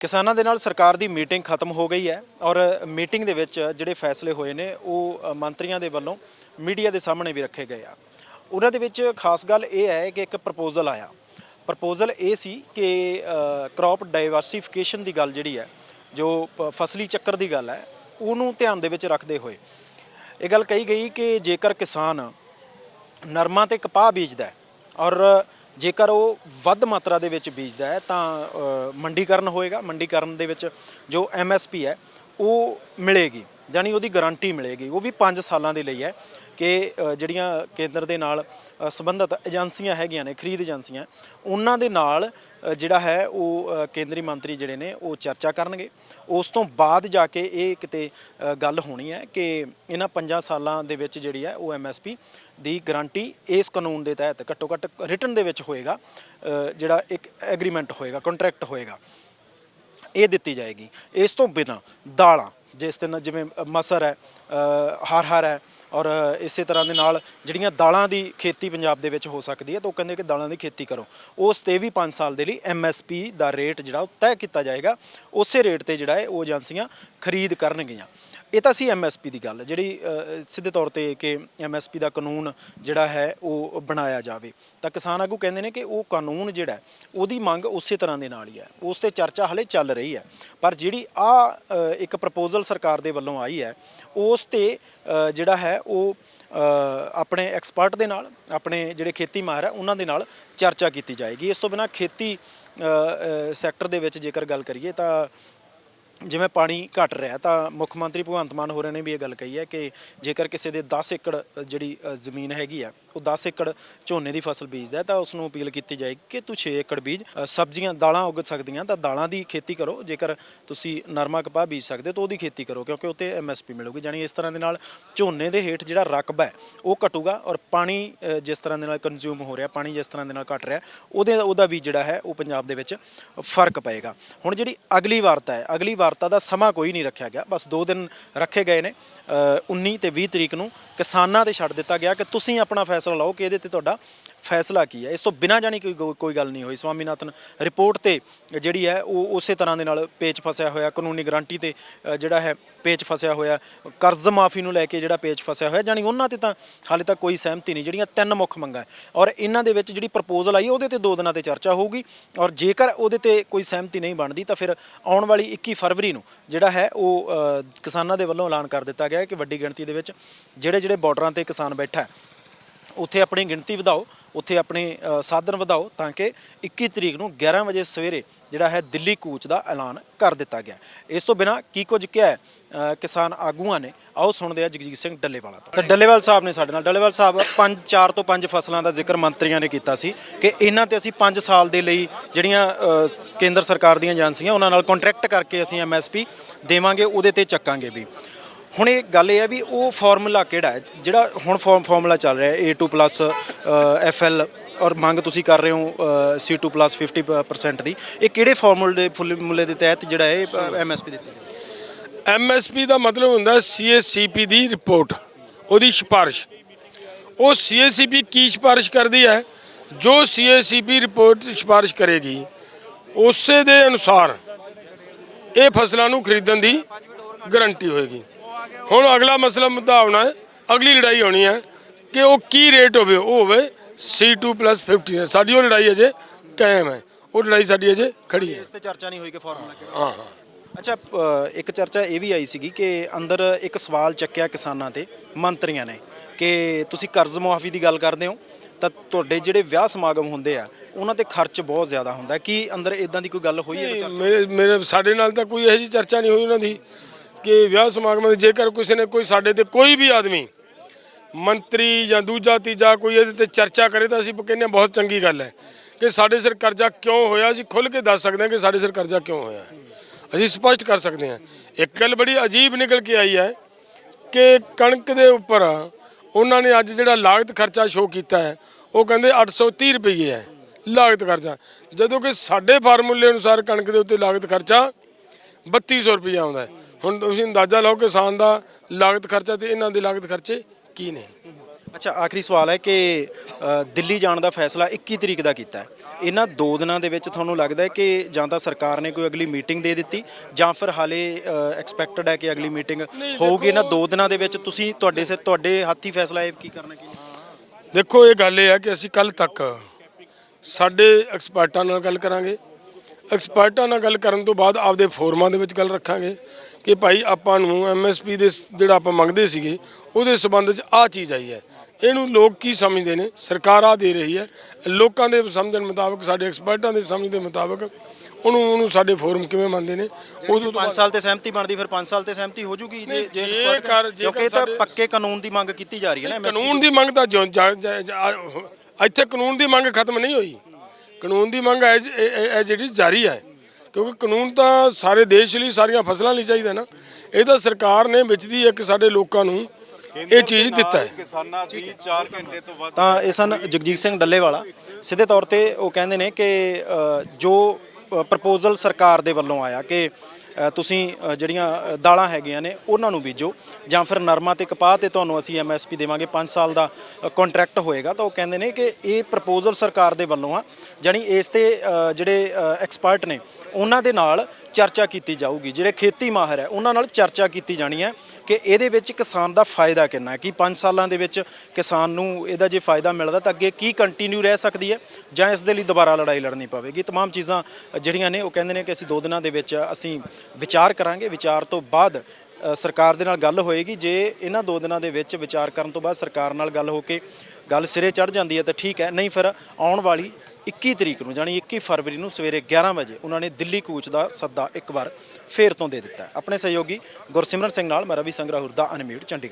ਕਿਸਾਨਾਂ ਦੇ ਨਾਲ ਸਰਕਾਰ ਦੀ ਮੀਟਿੰਗ ਖਤਮ ਹੋ ਗਈ ਹੈ ਔਰ ਮੀਟਿੰਗ ਦੇ ਵਿੱਚ ਜਿਹੜੇ ਫੈਸਲੇ ਹੋਏ ਨੇ, ਉਹ ਮੰਤਰੀਆਂ ਦੇ ਵੱਲੋਂ ਮੀਡੀਆ ਦੇ ਸਾਹਮਣੇ ਵੀ ਰੱਖੇ ਗਏ ਆ। ਉਹਨਾਂ ਦੇ ਵਿੱਚ ਖਾਸ ਗੱਲ ਇਹ ਹੈ ਕਿ ਇੱਕ ਪ੍ਰਪੋਜ਼ਲ ਆਇਆ। ਪ੍ਰਪੋਜ਼ਲ ਇਹ ਸੀ ਕਿ ਕ੍ਰੌਪ ਡਾਈਵਰਸਿਫਿਕੇਸ਼ਨ ਦੀ ਗੱਲ ਜਿਹੜੀ ਹੈ, ਜੋ ਪ- ਫਸਲੀ ਚੱਕਰ ਦੀ ਗੱਲ ਹੈ, ਉਹਨੂੰ ਧਿਆਨ ਦੇ ਵਿੱਚ ਰੱਖਦੇ ਹੋਏ ਇਹ ਗੱਲ ਕਹੀ ਗਈ ਕਿ ਜੇਕਰ ਕਿਸਾਨ ਨਰਮਾ ਤੇ ਕਪਾਹ ਬੀਜਦਾ ਔਰ ਜੇਕਰ ਉਹ ਵੱਧ ਮਾਤਰਾ ਦੇ ਵਿੱਚ ਬੀਜਦਾ ਹੈ, ਤਾਂ ਮੰਡੀਕਰਨ ਹੋਏਗਾ। ਮੰਡੀਕਰਨ ਦੇ ਵਿੱਚ ਜੋ ਐਮਐਸਪੀ ਹੈ, ਉਹ ਮਿਲੇਗੀ। ਯਾਨੀ ਉਹਦੀ ਗਾਰੰਟੀ ਮਿਲੇਗੀ। ਉਹ ਵੀ 5 ਸਾਲਾਂ ਦੇ ਲਈ ਹੈ ਕਿ ਜਿਹੜੀਆਂ ਕੇਂਦਰ ਦੇ ਨਾਲ ਅ, ਸੰਬੰਧਿਤ ਏਜੰਸੀਆਂ ਹੈਗੀਆਂ ਨੇ ਖਰੀਦ ਏਜੰਸੀਆਂ ਉਹਨਾਂ ਦੇ ਨਾਲ ਜਿਹੜਾ ਹੈ ਉਹ ਕੇਂਦਰੀ ਮੰਤਰੀ ਜਿਹੜੇ ਨੇ ਉਹ ਚਰਚਾ ਕਰਨਗੇ। ਉਸ ਤੋਂ ਬਾਅਦ ਜਾ ਕੇ ਇਹ ਕਿਤੇ ਗੱਲ ਹੋਣੀ ਹੈ ਕਿ ਇਹਨਾਂ 5 ਸਾਲਾਂ ਦੇ ਵਿੱਚ ਜਿਹੜੀ ਹੈ ਉਹ ਐਮਐਸਪੀ ਦੀ ਗਾਰੰਟੀ ਇਸ ਕਾਨੂੰਨ ਦੇ ਤਹਿਤ ਘੱਟੋ ਘੱਟ ਰਿਟਰਨ ਦੇ ਵਿੱਚ ਹੋਏਗਾ ਜਿਹੜਾ ਇੱਕ ਐਗਰੀਮੈਂਟ ਹੋਏਗਾ ਕੰਟਰੈਕਟ ਹੋਏਗਾ। ਇਹ ਦਿੱਤੀ ਜਾਏਗੀ। ਇਸ ਤੋਂ ਬਿਨਾ ਦਾਲਾਂ ਜਿਸ ਦਿਨ ਜਿਵੇਂ ਮਸਰ ਹੈ ਹਰ ਹਰ ਹੈ ਔਰ ਇਸੇ ਤਰ੍ਹਾਂ ਦੇ ਨਾਲ ਜਿਹੜੀਆਂ ਦਾਲਾਂ ਦੀ ਖੇਤੀ ਪੰਜਾਬ ਦੇ ਵਿੱਚ ਹੋ ਸਕਦੀ ਹੈ ਤਾਂ ਉਹ ਕਹਿੰਦੇ ਕਿ ਦਾਲਾਂ ਦੀ ਖੇਤੀ ਕਰੋ। ਉਸ ਤੇ ਵੀ 5 ਸਾਲ ਦੇ ਲਈ ਐਮਐਸਪੀ ਦਾ ਰੇਟ ਜਿਹੜਾ ਉਹ ਤੈਅ ਕੀਤਾ ਜਾਏਗਾ। ਉਸੇ ਰੇਟ ਤੇ ਜਿਹੜਾ ਹੈ ਉਹ ਏਜੰਸੀਆਂ ਖਰੀਦ ਕਰਨਗੀਆਂ। ਇਹ ਤਾਂ ਸੀ ਐਮਐਸਪੀ ਦੀ ਗੱਲ, ਜਿਹੜੀ ਸਿੱਧੇ ਤੌਰ ਤੇ ਕਿ ਐਮਐਸਪੀ ਦਾ ਕਾਨੂੰਨ ਜਿਹੜਾ ਹੈ ਉਹ ਬਣਾਇਆ ਜਾਵੇ। ਤਾਂ ਕਿਸਾਨ ਆਗੂ ਕਹਿੰਦੇ ਨੇ ਕਿ ਉਹ ਕਾਨੂੰਨ ਜਿਹੜਾ ਉਹਦੀ ਮੰਗ ਉਸੇ ਤਰ੍ਹਾਂ ਦੇ ਨਾਲ ਹੀ ਹੈ। ਉਸ ਤੇ ਚਰਚਾ ਹਲੇ ਚੱਲ ਰਹੀ ਹੈ। ਪਰ ਜਿਹੜੀ ਆ ਇੱਕ ਪ੍ਰਪੋਜ਼ਲ ਸਰਕਾਰ ਦੇ ਵੱਲੋਂ ਆਈ ਹੈ, ਉਸ ਤੇ ਜਿਹੜਾ ਹੈ ਉਹ ਆਪਣੇ ਐਕਸਪਰਟ ਦੇ ਨਾਲ, ਆਪਣੇ ਜਿਹੜੇ ਖੇਤੀ ਮਾਹਰ ਹੈ, ਉਹਨਾਂ ਦੇ ਨਾਲ ਚਰਚਾ ਕੀਤੀ ਜਾਏਗੀ। ਇਸ ਤੋਂ ਬਿਨਾ ਖੇਤੀ ਸੈਕਟਰ ਦੇ ਵਿੱਚ ਜੇਕਰ ਗੱਲ ਕਰੀਏ ਤਾਂ ਜਿਵੇਂ ਪਾਣੀ ਘਟ ਰਿਹਾ ਤਾਂ ਮੁੱਖ ਮੰਤਰੀ ਭਗਵੰਤ ਮਾਨ ਹੋਰਾਂ ਨੇ ਵੀ ਇਹ ਗੱਲ ਕਹੀ ਹੈ ਕਿ ਜੇਕਰ ਕਿਸੇ ਦੇ 10 ਏਕੜ ਜਿਹੜੀ ਜ਼ਮੀਨ ਹੈਗੀ ਆ, ਉਹ 10 ਏਕੜ ਝੋਨੇ ਦੀ ਫਸਲ ਬੀਜਦਾ ਤਾਂ ਉਸ ਨੂੰ ਅਪੀਲ ਕੀਤੀ ਜਾਏਗੀ ਕਿ ਤੂੰ 6 ਏਕੜ ਬੀਜ ਸਬਜ਼ੀਆਂ, ਦਾਲਾਂ ਉਗ ਸਕਦੀਆਂ, ਤਾਂ ਦਾਲਾਂ ਦੀ ਖੇਤੀ ਕਰੋ, ਜੇਕਰ ਤੁਸੀਂ ਨਰਮਾ ਕਪਾਹ ਬੀਜ ਸਕਦੇ ਹੋ, ਤਾਂ ਉਹਦੀ ਖੇਤੀ ਕਰੋ, ਕਿਉਂਕਿ ਉੱਤੇ ਐਮਐਸਪੀ ਮਿਲੂਗੀ ਜਾਨੀ ਇਸ ਤਰ੍ਹਾਂ ਦੇ ਨਾਲ ਝੋਨੇ ਦੇ ਹੇਠ ਜਿਹੜਾ ਰਕਬਾ ਹੈ, ਉਹ ਘਟੂਗਾ ਔਰ ਪਾਣੀ ਜਿਸ ਤਰ੍ਹਾਂ ਦੇ ਨਾਲ ਕੰਜ਼ਿਊਮ ਹੋ ਰਿਹਾ, ਪਾਣੀ ਜਿਸ ਤਰ੍ਹਾਂ ਦੇ ਨਾਲ ਘਟ ਰਿਹਾ, ਉਹਦੇ, ਉਹਦਾ ਵੀ ਜਿਹੜਾ ਹੈ, ਉਹ ਪੰਜਾਬ ਦੇ ਵਿੱਚ ਫ਼ਰਕ ਪਏਗਾ। ਹੁਣ ਜਿਹੜੀ ਅਗਲੀ ਵਾਰਤਾ ਹੈ, ਅਗਲੀ ਵਾਰ ਵਾਰਤਾ ਦਾ ਸਮਾਂ ਕੋਈ ਨਹੀਂ ਰੱਖਿਆ ਗਿਆ। ਬਸ 2 ਦਿਨ ਰੱਖੇ ਗਏ ਨੇ। ਅ, 19 ਤੇ 20 ਤਰੀਕ ਨੂੰ ਕਿਸਾਨਾਂ ਤੇ ਛੱਡ ਦਿੱਤਾ ਗਿਆ ਕਿ ਤੁਸੀਂ ਆਪਣਾ ਫੈਸਲਾ ਲਓ ਕਿ ਇਹਦੇ ਤੇ ਤੁਹਾਡਾ ਫੈਸਲਾ ਕੀ ਹੈ? ਇਸ ਤੋਂ ਬਿਨਾਂ ਜਾਣੀ ਕੋਈ ਗੋ- ਕੋਈ ਗੱਲ ਨਹੀਂ ਹੋਈ। ਸਵਾਮੀਨਾਥਨ ਰਿਪੋਰਟ ਤੇ ਜਿਹੜੀ ਹੈ ਉਹ ਉਸੇ ਤਰ੍ਹਾਂ ਦੇ ਨਾਲ ਪੇਚ ਫਸਿਆ ਹੋਇਆ ਕਾਨੂੰਨੀ ਗਾਰੰਟੀ ਤੇ ਅ, ਜਿਹੜਾ ਹੈ ਪੇਚ ਫਸਿਆ ਹੋਇਆ ਕਰਜ਼ ਮਾਫੀ ਨੂੰ ਲੈ ਕੇ ਜਿਹੜਾ ਪੇਚ ਫਸਿਆ ਹੋਇਆ ਜਾਣੀ ਉਹਨਾਂ ਤੇ ਤਾਂ ਹਾਲੇ ਤੱਕ ਕੋਈ ਸਹਿਮਤੀ ਨਹੀਂ ਜਿਹੜੀਆਂ ਤਿੰਨ ਮੁੱਖ ਮੰਗਾਂ ਹੈ। ਔਰ ਇਹਨਾਂ ਦੇ ਵਿੱਚ ਜਿਹੜੀ ਪ੍ਰਪੋਜ਼ਲ ਆਈ ਉਹਦੇ ਤੇ ਦੋ ਦਿਨਾਂ ਤੇ ਚਰਚਾ ਹੋਊਗੀ। ਔਰ ਜੇਕਰ ਉਹਦੇ ਤੇ ਕੋਈ ਸਹਿਮਤੀ ਨਹੀਂ ਬਣਦੀ ਤਾਂ ਫਿਰ ਆਉਣ ਵਾਲੀ 21 ਫਰਵਰੀ ਨੂੰ ਜਿਹੜਾ ਹੈ ਉਹ ਅ, ਕਿਸਾਨਾਂ ਦੇ ਵੱਲੋਂ ਐਲਾਨ ਕਰ ਦਿੱਤਾ ਗਿਆ ਹੈ ਕਿ ਵੱਡੀ ਗਿਣਤੀ ਦੇ ਵਿੱਚ ਜਿਹੜੇ ਜਿਹੜੇ ਬਾਰਡਰਾਂ ਤੇ ਕਿਸਾਨ ਬੈਠਾ ਹੈ ਉੱਥੇ ਆਪਣੀ ਗਿਣਤੀ ਵਧਾਓ, ਉੱਥੇ ਆਪਣੇ ਸਾਧਨ ਵਧਾਓ ਤਾਂ ਕਿ 21 ਤਰੀਕ ਨੂੰ 11 ਵਜੇ ਸਵੇਰੇ ਜਿਹੜਾ ਹੈ ਦਿੱਲੀ ਕੂਚ ਦਾ ਐਲਾਨ ਕਰ ਦਿੱਤਾ ਗਿਆ। ਇਸ ਤੋਂ ਬਿਨਾ ਕੀ ਕੁਝ ਕਿਹਾ ਕਿਸਾਨ ਆਗੂਆਂ ਨੇ। ਆਓ ਸੁਣਦੇ ਆ ਜਗਜੀਤ ਸਿੰਘ ਡੱਲੇਵਾਲਾ ਤੋਂ। ਡੱਲੇਵਾਲ ਸਾਹਿਬ ਨੇ ਸਾਡੇ ਨਾਲ। ਡੱਲੇਵਾਲ ਸਾਹਿਬ, ਪੰਜ, ਚਾਰ ਤੋਂ ਪੰਜ ਫਸਲਾਂ ਦਾ ਜ਼ਿਕਰ ਮੰਤਰੀਆਂ ਨੇ ਕੀਤਾ ਸੀ ਕਿ ਇਹਨਾਂ ਤੇ ਅਸੀਂ 5 ਸਾਲ ਦੇ ਲਈ ਜਿਹੜੀਆਂ ਕੇਂਦਰ ਸਰਕਾਰ ਦੀਆਂ ਏਜੰਸੀਆਂ, ਉਹਨਾਂ ਨਾਲ ਕੰਟਰੈਕਟ ਕਰਕੇ ਅਸੀਂ ਐਮਐਸਪੀ ਦੇਵਾਂਗੇ, ਉਹਦੇ ਤੇ ਚੱਕਾਂਗੇ ਵੀ। ਹੁਣ ਇਹ ਗੱਲ ਇਹ ਹੈ ਵੀ ਉਹ ਫਾਰਮੂਲਾ ਕਿਹੜਾ ਹੈ? ਜਿਹੜਾ ਹੁਣ ਫਾਰਮੂਲਾ ਚੱਲ ਰਿਹਾ ਹੈ A2+ FL ਔਰ ਮੰਗ ਤੁਸੀਂ ਕਰ ਰਹੇ ਹੋ ਅ, C2+ 50% ਦੀ। ਇਹ ਕਿਹੜੇ ਫਾਰਮੂਲੇ ਦੇ ਫਾਰਮੂਲੇ ਦੇ ਤਹਿਤ ਜਿਹੜਾ ਇਹ ਐਮਐਸਪੀ ਦਿੱਤੀ ਹੈ ਐਮਐਸਪੀ ਦਾ ਮਤਲਬ ਹੁੰਦਾ ਸੀਐਸਸੀਪੀ ਦੀ ਰਿਪੋਰਟ ਉਹਦੀ ਸਿਫਾਰਿਸ਼। ਉਹ ਸੀਐਸਸੀਪੀ ਕੀ ਸਿਫਾਰਿਸ਼ ਕਰਦੀ ਹੈ? ਜੋ ਸੀਐਸਸੀਪੀ ਰਿਪੋਰਟ ਸਿਫਾਰਿਸ਼ ਕਰੇਗੀ ਉਸੇ ਦੇ ਅਨੁਸਾਰ ਇਹ ਫਸਲਾਂ ਨੂੰ ਖਰੀਦਣ ਦੀ ਗਾਰੰਟੀ ਹੋਏਗੀ। ਹੁਣ ਅਗਲਾ ਮਸਲਾ ਮੁੱਦਾ ਆਉਣਾ ਹੈ ਅਗਲੀ ਲੜਾਈ ਹੋਣੀ ਹੈ ਕਿ ਉਹ ਕੀ ਰੇਟ ਹੋਵੇ ਉਹ ਹੋਵੇ C2 50 ਹੈ। ਸਾਡੀ ਉਹ ਲੜਾਈ ਅਜੇ ਕਾਇਮ ਹੈ। ਉਹ ਲੜਾਈ ਸਾਡੀ ਅਜੇ ਖੜੀ ਹੈ। ਇਸ ਤੇ ਚਰਚਾ ਨਹੀਂ ਹੋਈ ਕਿ ਫਾਰਮੂਲਾ ਕਿਹੜਾ ਹਾਂ ਹਾਂ। ਅੱਛਾ ਇੱਕ ਚਰਚਾ ਇਹ ਵੀ ਆਈ ਸੀਗੀ ਕਿ ਅੰਦਰ ਇੱਕ ਸਵਾਲ ਚੱਕਿਆ ਕਿਸਾਨਾਂ ਤੇ ਮੰਤਰੀਆਂ ਨੇ ਕਿ ਤੁਸੀਂ ਕਰਜ਼ ਮੁਆਫੀ ਦੀ ਗੱਲ ਕਰਦੇ ਹੋ ਤਾਂ ਤੁਹਾਡੇ ਜਿਹੜੇ ਵਿਆਹ ਸਮਾਗਮ ਹੁੰਦੇ ਆ ਉਹਨਾਂ ਤੇ ਖਰਚ ਬਹੁਤ ਜ਼ਿਆਦਾ ਹੁੰਦਾ। ਕੀ ਅੰਦਰ ਇਦਾਂ ਦੀ ਕੋਈ ਗੱਲ ਹੋਈ ਹੈ ਮੇਰੇ ਸਾਡੇ ਨਾਲ ਤਾਂ ਕੋਈ ਇਹੋ ਜਿਹੀ ਚਰਚਾ ਨਹੀਂ ਹੋਈ ਉਹਨਾਂ ਦੀ। ਕਿ ਵਿਆਹ ਸਮਾਗਮਾਂ ਦੇ ਜੇਕਰ ਕਿਸੇ ਨੇ ਕੋਈ ਸਾਡੇ ਤੇ ਕੋਈ ਵੀ ਆਦਮੀ ਮੰਤਰੀ ਜਾਂ ਦੂਜਾ ਤੀਜਾ ਕੋਈ ਇਹਦੇ ਤੇ ਚਰਚਾ ਕਰੇ ਤਾਂ ਅਸੀਂ ਕਹਿੰਦੇ ਹਾਂ ਬਹੁਤ ਚੰਗੀ ਗੱਲ ਹੈ ਕਿ ਸਾਡੇ ਸਿਰ ਕਰਜ਼ਾ ਕਿਉਂ ਹੋਇਆ? ਅਸੀਂ ਖੁੱਲ ਕੇ ਦੱਸ ਸਕਦੇ ਹਾਂ ਕਿ ਸਾਡੇ ਸਿਰ ਕਰਜ਼ਾ ਕਿਉਂ ਹੋਇਆ ਅਸੀਂ ਸਪਸ਼ਟ ਕਰ ਸਕਦੇ ਹਾਂ। ਇੱਕ ਗੱਲ ਬੜੀ ਅਜੀਬ ਨਿਕਲ ਕੇ ਆਈ ਹੈ ਕਿ ਕਣਕ ਦੇ ਉੱਪਰ ਉਹਨਾਂ ਨੇ ਅੱਜ ਜਿਹੜਾ ਲਾਗਤ ਖਰਚਾ ਸ਼ੋਅ ਕੀਤਾ ਹੈ, ਉਹ ਕਹਿੰਦੇ 830 ਰੁਪਏ ਹੈ ਲਾਗਤ ਖਰਚਾ। ਜਦੋਂ ਕਿ ਸਾਡੇ ਫਾਰਮੂਲੇ ਅਨੁਸਾਰ ਕਣਕ ਦੇ ਉੱਤੇ ਲਾਗਤ ਖਰਚਾ 3200 ਰੁਪਏ ਆਉਂਦਾ ਹੈ। ਹੁਣ ਤੁਸੀਂ ਅੰਦਾਜ਼ਾ ਲਾਓ ਕਿਸਾਨ ਦਾ ਲਾਗਤ ਖਰਚਾ ਤੇ ਇਹਨਾਂ ਦੇ ਲਾਗਤ ਖਰਚੇ ਕੀ ਨੇ? ਅੱਛਾ ਆਖਰੀ ਸਵਾਲ ਹੈ ਕਿ ਦਿੱਲੀ ਜਾਣ ਦਾ ਫੈਸਲਾ 21 ਤਰੀਕ ਦਾ ਕੀਤਾ ਹੈ। ਇਹਨਾਂ ਦੋ ਦਿਨਾਂ ਦੇ ਵਿੱਚ ਤੁਹਾਨੂੰ ਲੱਗਦਾ ਹੈ ਕਿ ਜਾਂ ਤਾਂ ਸਰਕਾਰ ਨੇ ਕੋਈ ਅਗਲੀ ਮੀਟਿੰਗ ਦੇ ਦਿੱਤੀ ਜਾਂ ਫਿਰ ਹਾਲੇ ਐਕਸਪੈਕਟਡ ਹੈ ਕਿ ਅਗਲੀ ਮੀਟਿੰਗ ਹੋਊਗੀ? ਇਹਨਾਂ ਦੋ ਦਿਨਾਂ ਦੇ ਵਿੱਚ ਤੁਸੀਂ ਤੁਹਾਡੇ ਸਿਰ ਤੁਹਾਡੇ ਹੱਥੀ ਫੈਸਲਾ ਹੈ ਕੀ ਕਰਨਾ ਕੀ ਦੇਖੋ ਇਹ ਗੱਲ ਇਹ ਹੈ ਕਿ ਅਸੀਂ ਕੱਲ ਤੱਕ ਸਾਡੇ ਐਕਸਪਰਟਾਂ ਨਾਲ ਗੱਲ ਕਰਾਂਗੇ। ਐਕਸਪਰਟਾਂ ਨਾਲ ਗੱਲ ਕਰਨ ਤੋਂ ਬਾਅਦ ਆਪਦੇ ਫੋਰਮਾਂ ਦੇ ਵਿੱਚ ਗੱਲ ਰੱਖਾਂਗੇ। ਕਿ ਭਾਈ ਆਪਾਂ ਨੂੰ ਐਮਐਸਪੀ ਦੇ ਸ- ਜਿਹੜਾ ਆਪਾਂ ਮੰਗਦੇ ਸੀਗੇ ਉਹਦੇ ਸਬੰਧ 'ਚ ਆਹ ਚੀਜ਼ ਆਈ ਹੈ। ਇਹਨੂੰ ਲੋਕ ਕੀ ਸਮਝਦੇ ਨੇ? ਸਰਕਾਰ ਆ ਦੇ ਰਹੀ ਹੈ। ਲੋਕਾਂ ਦੇ ਸਮਝਣ ਮੁਤਾਬਕ ਸਾਡੇ ਐਕਸਪਰਟਾਂ ਦੇ ਸਮਝ ਦੇ ਮੁਤਾਬਕ ਉਹਨੂੰ ਉਹਨੂੰ ਸਾਡੇ ਫੋਰਮ ਕਿਵੇਂ ਮੰਨਦੇ ਨੇ? ਉਦੋਂ ਤੋਂ 5 ਸਾਲ ਤੇ ਸਹਿਮਤੀ ਬਣਦੀ ਫਿਰ 5 ਸਾਲ ਤੇ ਸਹਿਮਤੀ ਹੋ ਜੂਗੀ ਜੇ ਨਹੀਂ, ਜੇ ਜੇਕਰ- expert ਕਰ- ਜੇਕਰ ਕਿਉਂਕਿ ਇਹ ਤਾਂ ਪੱਕੇ ਕਾਨੂੰਨ ਦੀ ਮੰਗ ਕੀਤੀ ਜਾ ਰਹੀ ਹੈ ਨਾ MSP ਕਾਨੂੰਨ ਦੀ। ਮੰਗ ਤਾਂ ਜੋ- ਜਾ- ਜਾ- ਜਾ- ਇੱਥੇ ਕਾਨੂੰਨ ਦੀ ਮੰਗ ਖਤਮ ਨਹੀਂ ਹੋਈ। ਕਾਨੂੰਨ ਦੀ ਮੰਗ ਐਜ ਇਟ ਇਜ਼ ਜਾਰੀ ਹੈ। ਕਿਉਂਕਿ ਕਾਨੂੰਨ ਤਾਂ ਸਾਰੇ ਦੇਸ਼ ਲਈ ਸਾਰੀਆਂ ਫਸਲਾਂ ਲਈ ਚਾਹੀਦਾ ਨਾ। ਇਹ ਤਾਂ ਸਰਕਾਰ ਨੇ ਵਿੱਚ ਦੀ ਇੱਕ ਸਾਡੇ ਲੋਕਾਂ ਨੂੰ ਇਹ ਚੀਜ਼ ਦਿੱਤਾ ਹੈ। ਕਿਸਾਨਾਂ ਦੀ 4 ਘੰਟੇ ਤੋਂ ਵੱਧ ਤਾਂ ਇਹ ਸਨ ਜਗਜੀਤ ਸਿੰਘ ਡੱਲੇਵਾਲਾ। ਸਿੱਧੇ ਤੌਰ ਤੇ ਉਹ ਕਹਿੰਦੇ ਨੇ ਕਿ ਜੋ ਪ੍ਰਪੋਜ਼ਲ ਸਰਕਾਰ ਦੇ ਵੱਲੋਂ ਆਇਆ ਕਿ ਤੁਸੀਂ ਅ, ਜਿਹੜੀਆਂ ਅ, ਦਾਲਾਂ ਹੈਗੀਆਂ ਨੇ ਉਹਨਾਂ ਨੂੰ ਬੀਜੋ ਜਾਂ ਫਿਰ ਨਰਮਾ ਤੇ ਕਪਾਹ ਤੇ ਤੁਹਾਨੂੰ ਅਸੀਂ ਐਮਐਸਪੀ ਦੇਵਾਂਗੇ 5 ਸਾਲ ਦਾ ਕੰਟਰੈਕਟ ਹੋਏਗਾ ਤਾਂ ਉਹ ਕਹਿੰਦੇ ਨੇ ਕਿ ਇਹ ਪ੍ਰਪੋਜ਼ਲ ਸਰਕਾਰ ਦੇ ਵੱਲੋਂ ਆ ਜਾਣੀ ਇਸ ਤੇ ਅ, ਜਿਹੜੇ ਐਕਸਪਰਟ ਨੇ ਉਹਨਾਂ ਦੇ ਨਾਲ ਚਰਚਾ ਕੀਤੀ ਜਾਊਗੀ ਜਿਹੜੇ ਖੇਤੀ ਮਾਹਰ ਹੈ ਉਹਨਾਂ ਨਾਲ ਚਰਚਾ ਕੀਤੀ ਜਾਣੀ ਹੈ ਕਿ ਇਹਦੇ ਵਿੱਚ ਕਿਸਾਨ ਦਾ ਫਾਇਦਾ ਕਿੰਨਾ ਹੈ ਕਿ 5 ਸਾਲਾਂ ਦੇ ਵਿੱਚ ਕਿਸਾਨ ਨੂੰ ਇਹਦਾ ਜੇ ਫਾਇਦਾ ਮਿਲਦਾ ਤਾਂ ਅੱਗੇ ਕੀ ਕੰਟੀਨਿਊ ਰਹਿ ਸਕਦੀ ਹੈ ਜਾਂ ਇਸ ਦੇ ਲਈ ਦੁਬਾਰਾ ਲੜਾਈ ਲੜਨੀ ਪਵੇਗੀ तमाम ਚੀਜ਼ਾਂ ਜਿਹੜੀਆਂ ਨੇ ਉਹ ਕਹਿੰਦੇ ਨੇ ਕਿ ਅਸੀਂ ਦੋ ਦਿਨਾਂ ਦੇ ਵਿੱਚ ਅਸੀਂ ਵਿਚਾਰ ਕਰਾਂਗੇ। ਵਿਚਾਰ ਤੋਂ ਬਾਅਦ ਸਰਕਾਰ ਦੇ ਨਾਲ ਗੱਲ ਹੋਏਗੀ। ਜੇ ਇਹਨਾਂ ਦੋ ਦਿਨਾਂ ਦੇ ਵਿੱਚ ਵਿਚਾਰ ਕਰਨ ਤੋਂ ਬਾਅਦ ਸਰਕਾਰ ਨਾਲ ਗੱਲ ਹੋ ਕੇ ਗੱਲ ਸਿਰੇ ਚੜ ਜਾਂਦੀ ਹੈ ਤਾਂ ਠੀਕ ਹੈ। ਨਹੀਂ ਫਿਰ ਆਉਣ ਵਾਲੀ 21 ਤਰੀਕ ਨੂੰ ਜਾਨੀ 21 ਫਰਵਰੀ ਨੂੰ ਸਵੇਰੇ 11 ਵਜੇ ਉਹਨਾਂ ਨੇ ਦਿੱਲੀ ਕੂਚ ਦਾ ਸੱਦਾ ਇੱਕ ਵਾਰ ਫੇਰ ਤੋਂ ਦੇ ਦਿੱਤਾ ਆਪਣੇ ਸਹਿਯੋਗੀ ਗੁਰਸਿਮਰਨ ਸਿੰਘ ਨਾਲ ਮੈਂ ਰਵੀ ਸੰਗਰਾਹੁਰ ਦਾ ਅਨਮੀਟ ਚੰਡੀਗੜ੍ਹ।